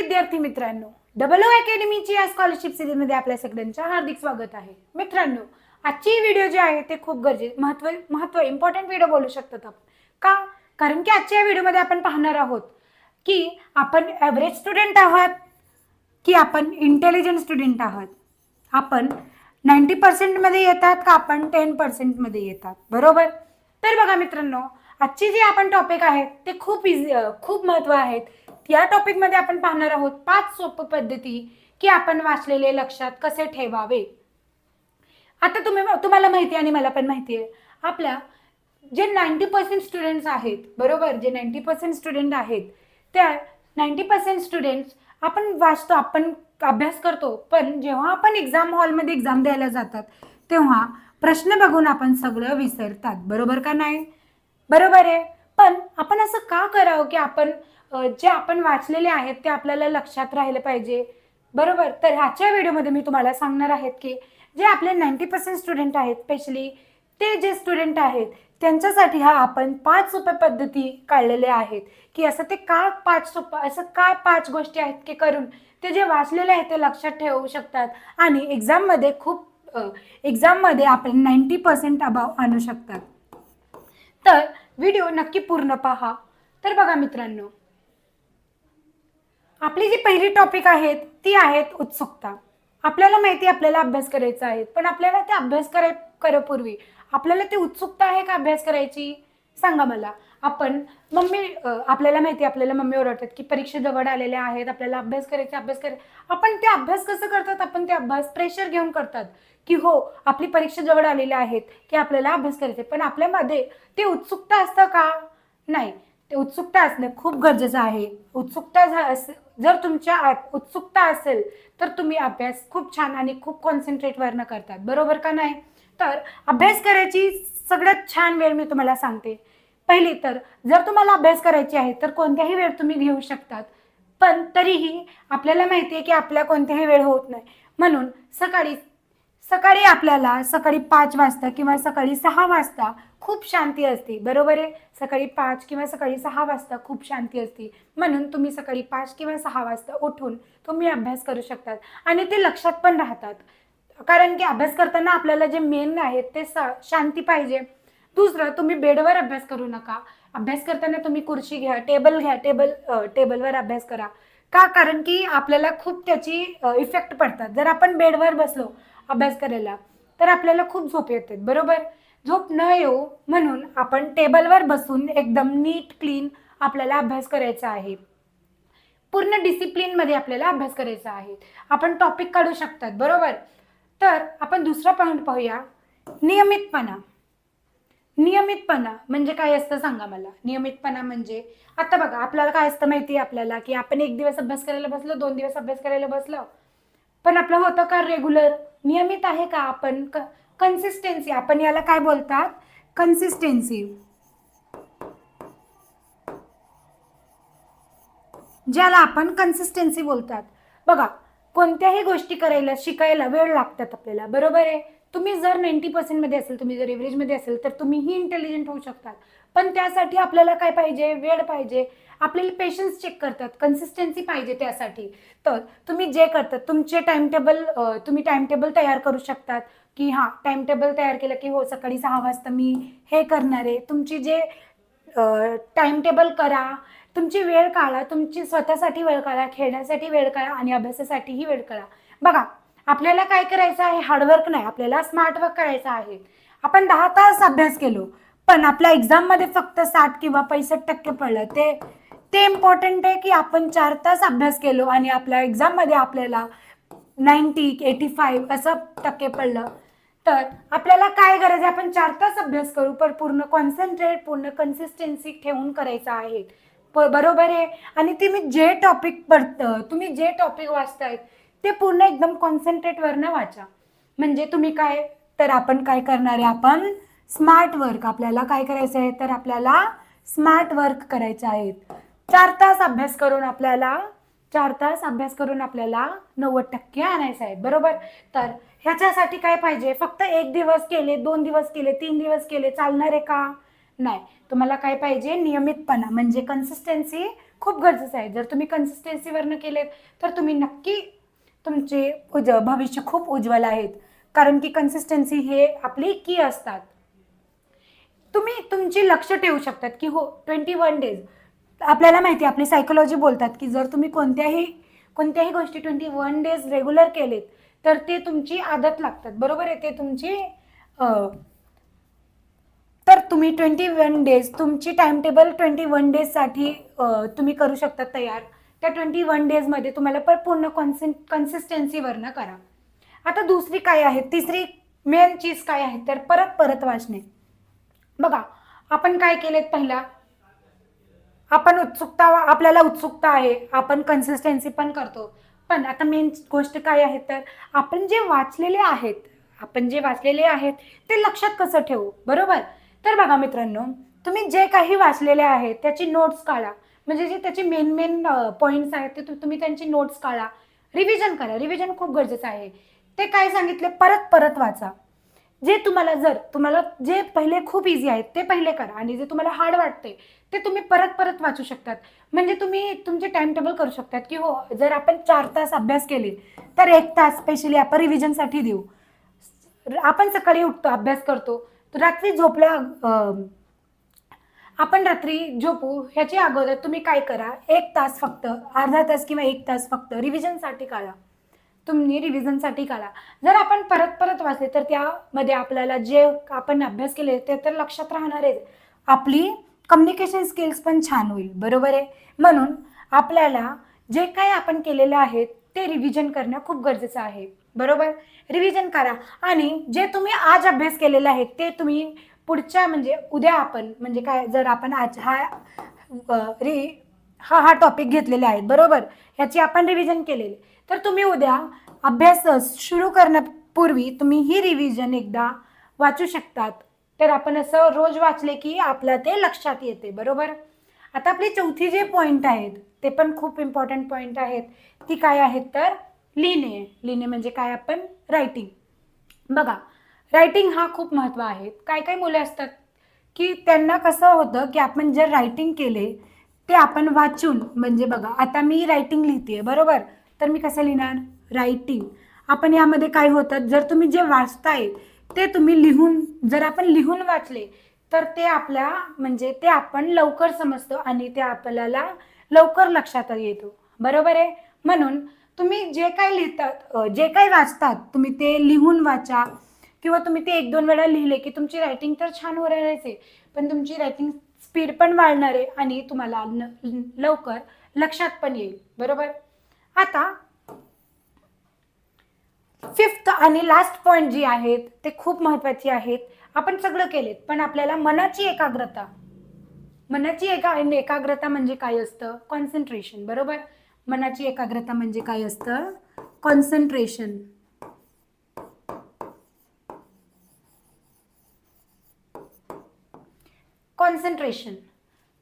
विद्यार्थी मित्रांनो double O अकॅडमीची या स्कॉलरशिप सिरीजमध्ये आपल्या सगळ्यांचं हार्दिक स्वागत आहे. मित्रांनो आजची व्हिडिओ जे आहे ते खूप गरजे महत्त्व महत्त्व इम्पॉर्टंट व्हिडिओ बोलू शकतात आपण. का? कारण की आजच्या व्हिडिओमध्ये आपण पाहणार आहोत की आपण ॲव्हरेज स्टुडंट आहात की आपण इंटेलिजंट स्टुडंट आहात. आपण नाईंटी पर्सेंटमध्ये येतात का आपण टेन पर्सेंटमध्ये येतात? बरोबर? तर बघा मित्रांनो आजची जे आपण टॉपिक आहेत ते खूप इझी खूप महत्त्व आहेत. या टॉपिकमध्ये आपण पाहणार आहोत पाच सोपं पद्धती की आपण वाचलेले लक्षात कसे ठेवावे. आता तुम्ही तुम्हाला माहिती आहे आणि मला पण माहिती आहे. आपल्या जे नाईंटी पर्सेंट स्टुडंट्स आहेत बरोबर? जे नाईंटी पर्सेंट स्टुडंट आहेत त्या नाईंटी पर्सेंट स्टुडंट्स आपण वाचतो आपण अभ्यास करतो पण जेव्हा आपण एक्झाम हॉलमध्ये एक्झाम द्यायला जातात तेव्हा प्रश्न बघून आपण सगळं विसरतात. बरोबर का नाही? बरोबर आहे. पण आपण असं का करावं की आपण जे आपण वाचलेले आहेत ते आपल्याला लक्षात राहिले पाहिजे. बरोबर? तर ह्याच्या व्हिडिओमध्ये मी तुम्हाला सांगणार आहेत की जे आपले नाईंटी पर्सेंट स्टुडंट आहेत स्पेशली ते जे स्टुडंट आहेत त्यांच्यासाठी हा आपण पाच सोप्या पद्धती काढलेल्या आहेत. की असं ते का पाच सोपं असं काय पाच गोष्टी आहेत की करून ते जे वाचलेले आहेत ते लक्षात ठेवू शकतात आणि एक्झाममध्ये खूप एक्झाममध्ये आपण नाईंटी पर्सेंट अभाव आणू शकतात. तर व्हिडिओ नक्की पूर्ण पहा. तर बघा मित्रांनो आपली जी पहिली टॉपिक आहेत ती आहेत उत्सुकता. आपल्याला माहिती आपल्याला अभ्यास करायचा आहे पण आपल्याला ते अभ्यास कराय करपूर्वी आपल्याला ती उत्सुकता आहे का अभ्यास करायची? सांगा मला. आपण मम्मी आपल्याला माहिती आपल्याला मम्मी ओरडतात की परीक्षा जवळ आलेल्या आहेत आपल्याला अभ्यास करायचा अभ्यास कराय आपण ते अभ्यास कसं करतात? आपण ते अभ्यास प्रेशर घेऊन करतात. की हो आपली परीक्षा जवळ आलेल्या आहेत की आपल्याला अभ्यास करायचे पण आपल्यामध्ये ते उत्सुकता असतं का? नाही. ते उत्सुकता असणं खूप गरजेचं आहे. उत्सुकता झा- जर तुमच्या उत्सुकता असेल तर तुम्ही अभ्यास खूप छान आणि खूप कॉन्सन्ट्रेटवरनं करतात. बरोबर का नाही? तर अभ्यास करायची सगळ्यात छान वेळ मी तुम्हाला सांगते. पहिली तर जर तुम्हाला अभ्यास करायची आहे तर कोणत्याही वेळ तुम्ही घेऊ शकतात. पण तरीही आपल्याला माहिती आहे की आपल्या कोणत्याही वेळ होत नाही. म्हणून सकाळी सकाळी आपल्याला सकाळी पाच वाजता किंवा सकाळी सहा वाजता खूप शांती असते. बरोबर आहे? सकाळी पाच किंवा सकाळी सहा वाजता खूप शांती असते. म्हणून तुम्ही सकाळी पाच किंवा सहा वाजता उठून तुम्ही अभ्यास करू शकतात. आणि ते लक्षात पण राहतात. कारण की अभ्यास करताना आपल्याला जे मेन आहे ते शांती पाहिजे. दुसरं तुम्ही बेडवर अभ्यास करू नका. अभ्यास करताना तुम्ही खुर्ची घ्या टेबल घ्या टेबल टेबलवर अभ्यास करा. का? कारण की आपल्याला खूप त्याची इफेक्ट पडतात. जर आपण बेडवर बसलो अभ्यास करायला तर आपल्याला खूप झोप येते बरोबर? झोप न येऊ म्हणून आपण टेबलवर बसून एकदम नीट क्लीन आपल्याला अभ्यास करायचा आहे. पूर्ण डिसिप्लिनमध्ये आपल्याला अभ्यास करायचा आहे. आपण टॉपिक काढू शकतात बरोबर? तर आपण दुसरा पॉईंट पाहूया. नियमितपणा. नियमितपणा म्हणजे काय असतं सांगा मला? नियमितपणा म्हणजे आता बघा आपल्याला काय असतं माहिती आहे आपल्याला की आपण एक दिवस अभ्यास करायला बसलो दोन दिवस अभ्यास करायला बसलो पण आपलं होतं का रेग्युलर नियमित आहे का आपण? कन्सिस्टन्सी आपण याला काय बोलतात? कन्सिस्टन्सी ज्याला आपण कन्सिस्टन्सी बोलतात. बघा कोणत्याही गोष्टी करायला शिकायला वेळ लागतात आपल्याला. बरोबर आहे? तुम्ही जर नाईंटी पर्सेंटमध्ये असेल तुम्ही जर एव्हरेजमध्ये असेल तर तुम्हीही इंटेलिजंट होऊ शकतात. पण त्यासाठी आपल्याला काय पाहिजे? वेळ पाहिजे. आपल्याला पेशन्स चेक करतात. कन्सिस्टन्सी पाहिजे त्यासाठी. तर तुम्ही जे करतात तुमचे टाइमटेबल तुम्ही टाइमटेबल तयार करू शकतात. की हां टाइमटेबल तयार केलं की हो सकाळी सहा वाजता मी हे करणार आहे. तुमची जे टाईमटेबल करा. तुमची वेळ काढा. तुमची स्वतःसाठी वेळ काढा. खेळण्यासाठी वेळ काढा आणि अभ्यासासाठीही वेळ काढा. बघा आपल्याला काय करायचं आहे? हार्डवर्क नाही. आपल्याला स्मार्ट वर्क करायचं आहे. आपण दहा तास अभ्यास केलो पण आपल्या एक्झाममध्ये फक्त साठ किंवा पैसष्ट टक्के पडलं. ते ते इम्पॉर्टंट आहे की आपण चार तास अभ्यास केलो आणि आपल्या एक्झाममध्ये आपल्याला नाईन्टी एटी फाईव्ह असं टक्के पडलं. तर आपल्याला काय गरज आहे? आपण चार तास अभ्यास करू पण पूर्ण कॉन्सन्ट्रेट पूर्ण कन्सिस्टन्सी ठेवून करायचं आहे. प बरोबर आहे? आणि तुम्ही जे टॉपिक पडतं तुम्ही जे टॉपिक वाचतायत ते पूर्ण एकदम कॉन्सन्ट्रेटवरनं वाचा. म्हणजे तुम्ही काय तर आपण काय करणार आहे? आपण स्मार्ट वर्क आपल्याला काय करायचं आहे? तर आपल्याला स्मार्ट वर्क करायचं आहेत चार तास अभ्यास करून आपल्याला चार तास अभ्यास करून आपल्याला नव्वद टक्के आणायचं आहे. बरोबर? तर ह्याच्यासाठी काय पाहिजे? फक्त एक दिवस केले दोन दिवस केले तीन दिवस केले चालणार आहे का? नाही. तुम्हाला काय पाहिजे? नियमितपणा म्हणजे कन्सिस्टन्सी खूप गरजेचं आहे. जर तुम्ही कन्सिस्टन्सीवरनं केलेत तर तुम्ही नक्की तुमचे उज भविष्य खूप उज्ज्वल आहेत. कारण की कन्सिस्टन्सी हे आपली की असतात. तुम्ही तुमची लक्ष ठेवू शकतात की हो ट्वेंटी वन डेज आपल्याला माहिती आहे आपली सायकोलॉजी बोलतात की जर तुम्ही कोणत्याही कोणत्याही गोष्टी ट्वेंटी वन डेज रेग्युलर केलेत तर ते तुमची आदत लागतात बरोबर आहे? ते तुमची तर तुम्ही ट्वेंटी वन डेज तुमची टाइम टेबल ट्वेंटी वन डेजसाठी तुम्ही करू शकता तयार. त्या ट्वेंटी वन डेजमध्ये तुम्हाला पर पूर्ण कॉन्सि कन्सिस्टन्सीवरनं करा. आता दुसरी काय आहे? तिसरी मेन चीज काय आहे? तर परत परत वाचणे. बघा आपण काय केलेत पहिला? आपण उत्सुकता आपल्याला उत्सुकता आहे आपण कन्सिस्टन्सी पण करतो. पण आता मेन गोष्ट काय आहे तर आपण जे वाचलेले आहेत आपण जे वाचलेले आहेत ते लक्षात कसं ठेवू? बरोबर? तर बघा मित्रांनो तुम्ही जे काही वाचलेले आहेत त्याची नोट्स काढा. म्हणजे जे त्याचे मेन मेन पॉईंट्स आहेत ते तुम्ही त्यांची नोट्स काढा. रिव्हिजन करा. रिव्हिजन खूप गरजेचं आहे. ते काय सांगितले? परत परत वाचा. जे तुम्हाला जर तुम्हाला जे पहिले खूप इझी आहेत ते पहिले करा. आणि जे तुम्हाला हार्ड वाटते ते तुम्ही परत परत वाचू शकतात. म्हणजे तुम्ही तुमचे टाइम टेबल करू शकतात की हो जर आपण चार तास अभ्यास केले तर एक तास स्पेशली आपण रिव्हिजनसाठी देऊ. आपण सकाळी उठतो अभ्यास करतो तर रात्री झोपल्या आपण रात्री झोपू ह्याच्या अगोदर तुम्ही काय करा एक तास फक्त अर्धा तास किंवा एक तास फक्त रिव्हिजनसाठी काढा. तुम्ही रिव्हिजनसाठी काढा. जर आपण परत परत वाचले तर त्यामध्ये आपल्याला जे आपण अभ्यास केले ते तर लक्षात राहणारच. आपली कम्युनिकेशन स्किल्स पण छान होईल बरोबर आहे? म्हणून आपल्याला जे काही आपण केलेलं आहे ते रिव्हिजन करणं खूप गरजेचं आहे बरोबर? रिव्हिजन करा. आणि जे तुम्ही आज अभ्यास केलेला आहे ते तुम्ही पुढच्या म्हणजे उद्या आपण म्हणजे काय जर आपण आज हा रि हा हा टॉपिक घेतलेले आहेत बरोबर? ह्याची आपण रिव्हिजन केलेली. तर तुम्ही उद्या अभ्यास सुरू करण्यापूर्वी तुम्ही ही रिव्हिजन एकदा वाचू शकतात. तर आपण असं रोज वाचले की आपल्या ते लक्षात येते बरोबर? आता आपली चौथी जे पॉईंट आहेत ते पण खूप इम्पॉर्टंट पॉईंट आहेत. ती काय आहेत तर लिहिणे. लिहिणे म्हणजे काय आपण? रायटिंग बघा रायटिंग हा खूप महत्त्व आहे. काय काय मुलं असतात की त्यांना कसं होतं की आपण जर रायटिंग केले ते आपण वाचून म्हणजे बघा आता मी रायटिंग लिहिते बरोबर? तर मी कसं लिहिणार? रायटिंग आपण यामध्ये काय होतं? जर तुम्ही जे वाचताय ते तुम्ही लिहून जर आपण लिहून वाचले तर ते आपल्या म्हणजे ते आपण लवकर समजतो आणि ते आपल्याला लवकर लक्षात येतो. बरोबर आहे? म्हणून तुम्ही जे काही लिहितात जे काही वाचतात तुम्ही ते लिहून वाचा. किंवा तुम्ही ते एक दोन वेळा लिहिले की तुमची रायटिंग तर छान होणारच आहे पण तुमची रायटिंग स्पीड पण वाढणार आहे आणि तुम्हाला न- लवकर लक्षात पण येईल. बरोबर? आता फिफ्थ आणि लास्ट पॉईंट जी आहेत ते खूप महत्त्वाची आहेत. आपण सगळं केलेत पण आपल्याला मनाची एकाग्रता मनाची एका एकाग्रता म्हणजे काय असतं? कॉन्सन्ट्रेशन बरोबर? मनाची एकाग्रता म्हणजे काय असतं? कॉन्सन्ट्रेशन कॉन्सन्ट्रेशन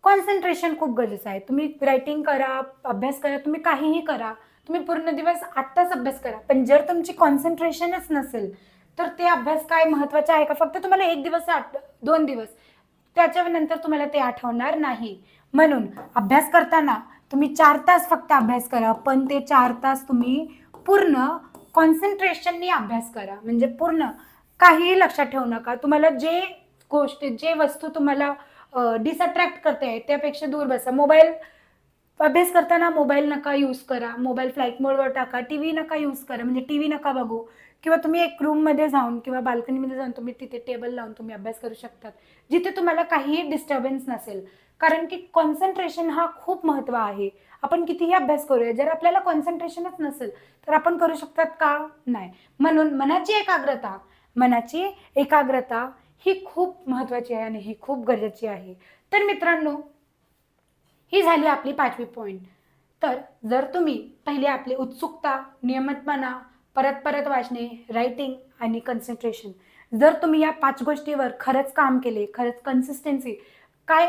कॉन्सन्ट्रेशन खूप गरजेचं आहे. तुम्ही रायटिंग करा अभ्यास करा तुम्ही काहीही करा तुम्ही पूर्ण दिवस आठ तास अभ्यास करा. पण जर तुमची कॉन्सन्ट्रेशनच नसेल तर ते अभ्यास काय महत्त्वाचा आहे का? फक्त तुम्हाला एक दिवस आठ दोन दिवस. त्याच्यानंतर तुम्हाला ते आठवणार नाही. म्हणून अभ्यास करताना तुम्ही चार तास फक्त अभ्यास करा पण ते चार तास तुम्ही पूर्ण कॉन्सन्ट्रेशननी अभ्यास करा. म्हणजे पूर्ण काहीही लक्षात ठेवू नका. तुम्हाला जे गोष्टी जे वस्तू तुम्हाला डिसअट्रॅक्ट करते आहे त्यापेक्षा दूर बसा. मोबाईल अभ्यास करताना मोबाईल नका यूज करा. मोबाईल फ्लाईट मोडवर टाका. टी व्ही नका यूज करा. म्हणजे टी व्ही नका बघू. किंवा तुम्ही एक रूममध्ये जाऊन किंवा बाल्कनीमध्ये जाऊन तुम्ही तिथे टेबल लावून तुम्ही अभ्यास करू शकतात. जिथे तुम्हाला काहीही डिस्टर्बन्स नसेल. कारण की कॉन्सन्ट्रेशन हा खूप महत्त्व आहे. आपण कितीही अभ्यास करूया. जर आपल्याला कॉन्सन्ट्रेशनच नसेल तर आपण करू शकतात का? नाही. म्हणून मनाची एकाग्रता मनाची एकाग्रता ही खूप महत्त्वाची आहे आणि ही खूप गरजेची आहे. तर मित्रांनो ही झाली आपली पाचवी पॉईंट तर जर तुम्ही पहिले आपली उत्सुकता नियमितपणा परत परत वाचणे रायटिंग आणि कन्सन्ट्रेशन जर तुम्ही या पाच गोष्टीवर खरंच काम केले खरंच कन्सिस्टन्सी काय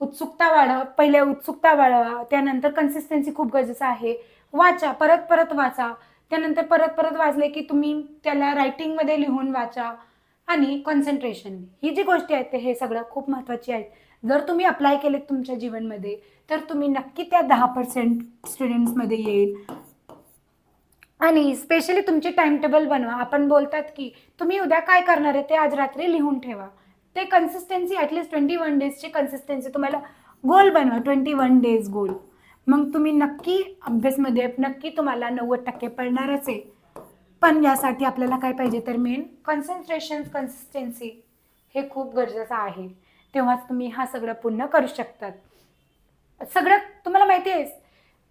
उत्सुकता वाढवा पहिले उत्सुकता वाढवा त्यानंतर कन्सिस्टन्सी खूप गरजेचं आहे. वाचा परत परत वाचा त्यानंतर परत परत वाचले की तुम्ही त्याला रायटिंगमध्ये लिहून वाचा आणि कॉन्सन्ट्रेशन ही जी गोष्टी आहेत ते हे सगळं खूप महत्त्वाची आहेत. जर तुम्ही अप्लाय केलेत तुमच्या जीवनमध्ये तर तुम्ही नक्की त्या दहा पर्सेंट स्टुडंट्समध्ये येईल. आणि स्पेशली तुमचे टाइम टेबल बनवा. आपण बोलतात की तुम्ही उद्या काय करणार आहे ते आज रात्री लिहून ठेवा. ते consistency at least twenty one डेजची consistency तुम्हाला गोल बनवा ट्वेंटी वन डेज गोल मग तुम्ही नक्की अभ्यासमध्ये नक्की तुम्हाला नव्वद टक्के पडणारच आहे. पण यासाठी आपल्याला काय पाहिजे तर मेन कॉन्सन्ट्रेशन कन्सिस्टन्सी हे खूप गरजेचं आहे. तेव्हाच तुम्ही हा सगळं पूर्ण करू शकतात. सगळं तुम्हाला माहिती आहे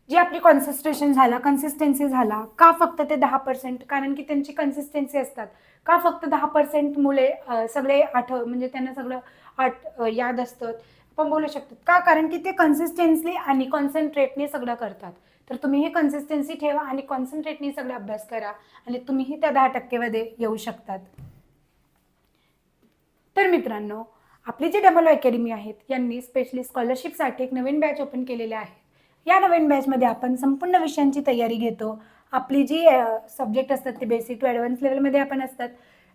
जे आपली कॉन्सन्ट्रेशन झाला कन्सिस्टन्सी झाला का फक्त ते दहा पर्सेंट कारण की त्यांची कन्सिस्टन्सी असतात. का फक्त दहा पर्सेंट मुले सगळे आठव म्हणजे त्यांना सगळं आठ याद असतं? आपण बोलू शकतो. का? कारण की ते कन्सिस्टन्सली आणि कॉन्सन्ट्रेटने सगळं करतात. तर तुम्ही हे कन्सिस्टन्सी ठेवा आणि कॉन्सन्ट्रेटने सगळं अभ्यास करा आणि तुम्हीही त्या दहा टक्केमध्ये येऊ शकतात. तर मित्रांनो आपली जी डबल अकॅडमी आहेत यांनी स्पेशली स्कॉलरशिपसाठी एक नवीन बॅच ओपन केलेले आहे. या नवीन बॅचमध्ये आपण संपूर्ण विषयांची तयारी घेतो. आपली जी सब्जेक्ट असतात ते बेसिक टू ॲडव्हान्स लेवलमध्ये आपण असतात.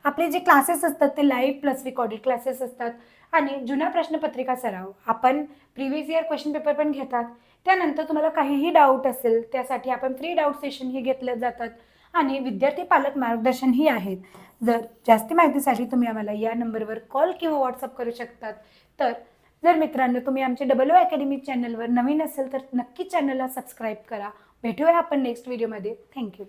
आपले जे क्लासेस असतात ते लाईव्ह प्लस रिकॉर्डेड क्लासेस असतात. आणि जुना प्रश्नपत्रिका सराव आपण प्रिव्हियस इयर क्वेश्चन पेपर पण घेतात. त्यानंतर तुम्हाला काहीही डाऊट असेल त्यासाठी आपण फ्री डाऊट सेशनही घेतले जातात. आणि विद्यार्थी पालक मार्गदर्शनही आहेत. जर जास्ती माहितीसाठी तुम्ही आम्हाला या नंबरवर कॉल किंवा व्हॉट्सअप करू शकतात. तर जर मित्रांनो तुम्ही आमच्या डबल ओ अकॅडमी चॅनलवर नवीन असेल तर नक्की चॅनलला सबस्क्राईब करा. भेटूया आपण नेक्स्ट व्हिडिओमध्ये थँक्यू